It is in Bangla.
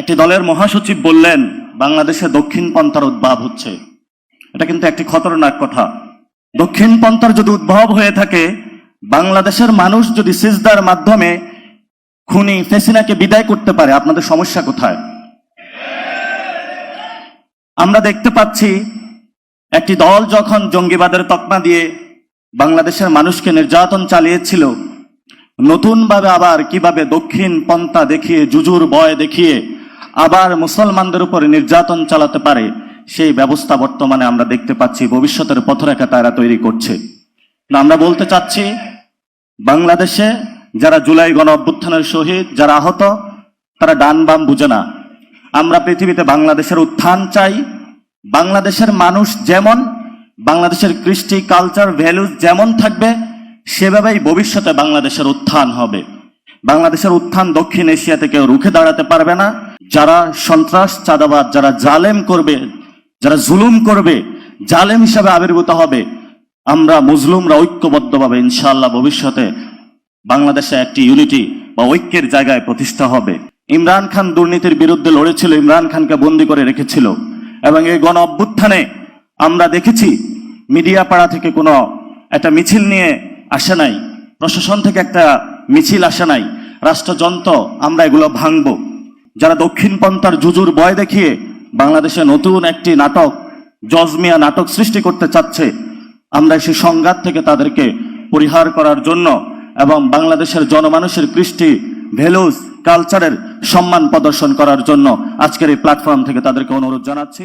একটি দলের মহাসচিব বললেন, বাংলাদেশে দক্ষিণ পন্থার উদ্ভব হচ্ছে। এটা কিন্তু একটি খতরনাক কথা। দক্ষিণ পন্থার যদি উদ্ভব হয়ে থাকে, বাংলাদেশের মানুষ যদি সিজদার মাধ্যমে খুনি ফেসিনাকে বিদায় করতে পারে, আপনাদের সমস্যা কোথায়? আমরা দেখতে পাচ্ছি, একটি দল যখন জঙ্গিবাদের তকমা দিয়ে বাংলাদেশের মানুষকে নির্যাতন চালিয়েছিল, নতুনভাবে আবার কীভাবে দক্ষিণ পন্থা দেখিয়ে, জুজুর বয় দেখিয়ে আবার মুসলমানদের উপরে নির্যাতন চালাতে পারে, সেই ব্যবস্থা বর্তমানে আমরা দেখতে পাচ্ছি, ভবিষ্যতের পথরেখা তারা তৈরি করছে। আমরা বলতে চাচ্ছি, বাংলাদেশে যারা জুলাই গণ অভ্যুত্থানের শহীদ, যারা আহত, তারা ডান বাম বুঝে না। আমরা পৃথিবীতে বাংলাদেশের উত্থান চাই, বাংলাদেশের মানুষ যেমন, বাংলাদেশের কৃষ্টি, কালচার ভ্যালুজ যেমন থাকবে, সেভাবেই ভবিষ্যতে বাংলাদেশের উত্থান হবে। বাংলাদেশের উত্থান দক্ষিণ এশিয়াতে কেউ রুখে দাঁড়াতে পারবে না যারা সন্ত্রাস, চাঁদাবাদ, যারা জালেম করবে, যারা জুলুম করবে, জালেম হিসাবে আবির্ভূত হবে, আমরা মুসলিমরা ঐক্যবদ্ধভাবে ইনশাল্লাহ ভবিষ্যতে বাংলাদেশে একটি ইউনিটি বা ঐক্যের জায়গায় প্রতিষ্ঠা হবে। ইমরান খান দুর্নীতির বিরুদ্ধে লড়েছিল, ইমরান খানকে বন্দি করে রেখেছিল এবং এই গণ অভ্যুত্থানে আমরা দেখেছি মিডিয়া পাড়া থেকে কোনো একটা মিছিল নিয়ে আসে নাই, প্রশাসন থেকে একটা মিছিল আসে নাই, রাষ্ট্রযন্ত্র, আমরা এগুলো ভাঙব। যারা দক্ষিণ পন্থার জুজুর বয় দেখিয়ে বাংলাদেশে নতুন একটি নাটক জজমিয়া নাটক সৃষ্টি করতে চাচ্ছে, আমরা সেই সংঘাত থেকে তাদেরকে পরিহার করার জন্য এবং বাংলাদেশের জনমানুষের কৃষ্টি ভ্যালুস কালচারের সম্মান প্রদর্শন করার জন্য আজকের এই প্ল্যাটফর্ম থেকে তাদেরকে অনুরোধ জানাচ্ছি।